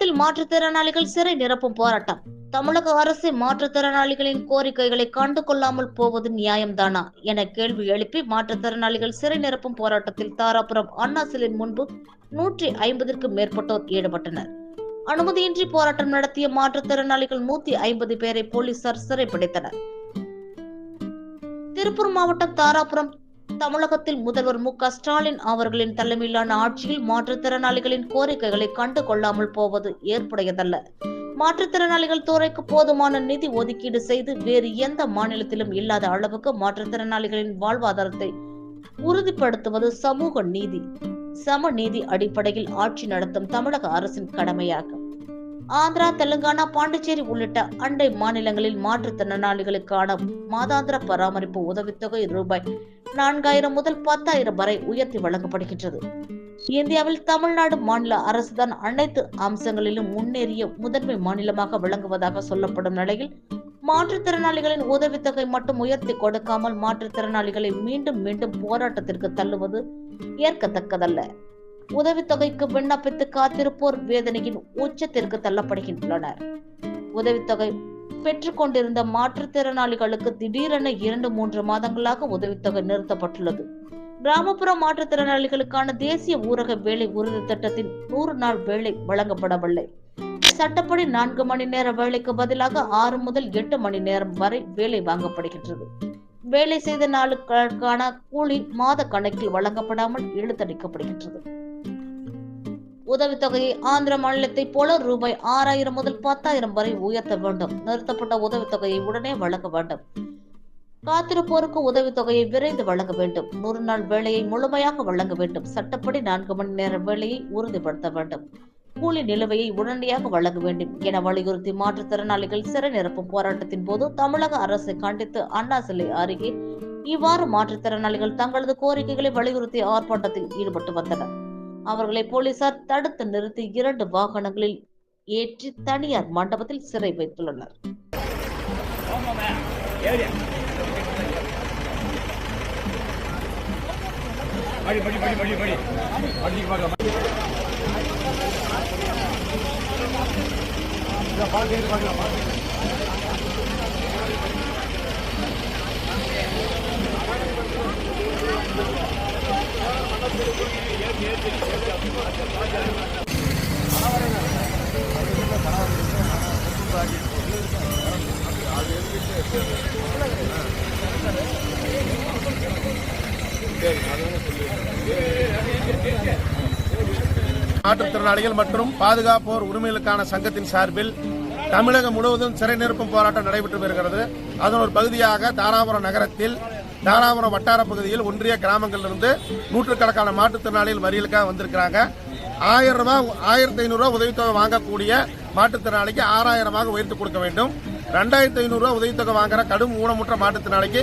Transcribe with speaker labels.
Speaker 1: தமிழகத்தில் மாற்றுத்திறனாளிகள் சிறை நிரப்பும் போராட்டம். தமிழக அரசு மாற்றுத்திறனாளிகளின் கோரிக்கைகளை கண்டு கொள்ளாமல் போவது நியாயம்தானா என கேள்வி எழுப்பி மாற்றுத்திறனாளிகள் சிறை நிரப்பும் போராட்டத்தில் தாராபுரம் அண்ணா சிலை முன்பு நூற்றி ஐம்பதிற்கும் மேற்பட்டோர் ஈடுபட்டனர். அனுமதியின்றி போராட்டம் நடத்திய மாற்றுத்திறனாளிகள் நூத்தி ஐம்பது பேரை போலீசார் சிறைப்பிடித்தனர். திருப்பூர் மாவட்டம் தாராபுரம் தமிழகத்தில் முதல்வர் மு க ஸ்டாலின் அவர்களின் தலைமையிலான ஆட்சியில் மாற்றுத்திறனாளிகளின் கோரிக்கைகளை கண்டு கொள்ளாமல் போவது ஏற்புடையதல்ல. மாற்றுத்திறனாளிகள் துறைக்கு போதுமான நிதி ஒதுக்கீடு செய்து வேறு எந்த மாநிலத்திலும் இல்லாத அளவுக்கு மாற்றுத்திறனாளிகளின் வாழ்வாதாரத்தை உறுதிப்படுத்துவது சமூக நீதி. சமநீதி அடிப்படையில் ஆட்சி நடத்தும் தமிழக அரசின் கடமையாகும். ஆந்திரா தெலுங்கானா பாண்டிச்சேரி உள்ளிட்ட அண்டை மாநிலங்களில் மாற்றுத்திறனாளிகளுக்கான மாதாந்திர பராமரிப்பு உதவித்தொகை ரூபாய் நான்காயிரம் முதல் பத்தாயிரம் வரை உயர்த்தி வழங்கப்படுகின்றது. இந்தியாவில் தமிழ்நாடு மாநில அரசுதான் அனைத்து அம்சங்களிலும் முன்னேறிய முதன்மை மாநிலமாக விளங்குவதாக சொல்லப்படும் நிலையில் மாற்றுத்திறனாளிகளின் உதவித்தொகை மட்டும் உயர்த்தி கொடுக்காமல் மாற்றுத்திறனாளிகளை மீண்டும் மீண்டும் போராட்டத்திற்கு தள்ளுவது ஏற்கத்தக்கதல்ல. உதவித்தொகைக்கு விண்ணப்பித்து காத்திருப்போர் வேதனையின் உச்சத்திற்கு தள்ளப்படுகின்றனர். உதவித்தொகை பெற்றுக்கொண்டிருந்த மாற்றுத்திறனாளிகளுக்கு திடீரென இரண்டு மூன்று மாதங்களாக உதவித்தொகை நிறுத்தப்பட்டுள்ளது. கிராமப்புற மாற்றுத்திறனாளிகளுக்கான தேசிய ஊரக வேலை உறுதி திட்டத்தின் நூறு நாள் வேலை வழங்கப்படவில்லை. சட்டப்படி நான்கு மணி நேர வேலைக்கு பதிலாக ஆறு முதல் எட்டு மணி நேரம் வரை வேலை வாங்கப்படுகின்றது. வேலை செய்த நாளுக்கான கூலி மாத கணக்கில் வழங்கப்படாமல் இழுத்தடிக்கப்படுகின்றது. உதவித்தொகையை ஆந்திர மாநிலத்தைப் போல ரூபாய் ஆறாயிரம் முதல் பத்தாயிரம் வரை உயர்த்த வேண்டும். நிறுத்தப்பட்ட உதவித்தொகையை உடனே வழங்க வேண்டும். காத்திருப்போருக்கு உதவித்தொகையை விரைந்து வழங்க வேண்டும். நூறு நாள் வேலையை முழுமையாக வழங்க வேண்டும். சட்டப்படி நான்கு மணி நேர வேலையை உறுதிப்படுத்த வேண்டும். கூலி நிலுவையை உடனடியாக வழங்க வேண்டும் என வலியுறுத்தி மாற்றுத்திறனாளிகள் சிறை நிரப்பும் போராட்டத்தின் போது தமிழக அரசை கண்டித்து அண்ணா சிலை அருகே இவ்வாறு மாற்றுத்திறனாளிகள் தங்களது கோரிக்கைகளை வலியுறுத்தி ஆர்ப்பாட்டத்தில் ஈடுபட்டு வந்தனர். அவர்களை போலீசார் தடுத்து நிறுத்தி இரண்டு வாகனங்களில் ஏற்றி தனியார் மண்டபத்தில் சிறை வைத்துள்ளனர்.
Speaker 2: படி படி படி
Speaker 3: மாற்றுத்திறனாளிகள் மற்றும் பாதுகாப்போர் உரிமைகளுக்கான சங்கத்தின் சார்பில் தமிழகம் முழுவதும் சிறை நிரப்பும் போராட்டம் நடைபெற்று வருகிறது. அதன் ஒரு பகுதியாக தாராபுரம் நகரத்தில் தாராபுரம் வட்டார பகுதியில் ஒன்றிய கிராமங்களிலிருந்து நூற்றுக்கணக்கான மாற்றுத்திறனாளிகள் வரிகளுக்காக வந்திருக்கிறாங்க. ஆயிரம் ரூபாய் ஆயிரத்தி ஐநூறு ரூபாய் உதவித்தொகை வாங்கக்கூடிய மாற்றுத்திறனாளிக்கு ஆறாயிரமாக உயர்த்தி கொடுக்க வேண்டும். ரெண்டாயிரத்தி ஐநூறு ரூபாய் உதவித்தொகை வாங்குற கடும் ஊனமுற்ற மாற்றுத்திறனாளிக்கு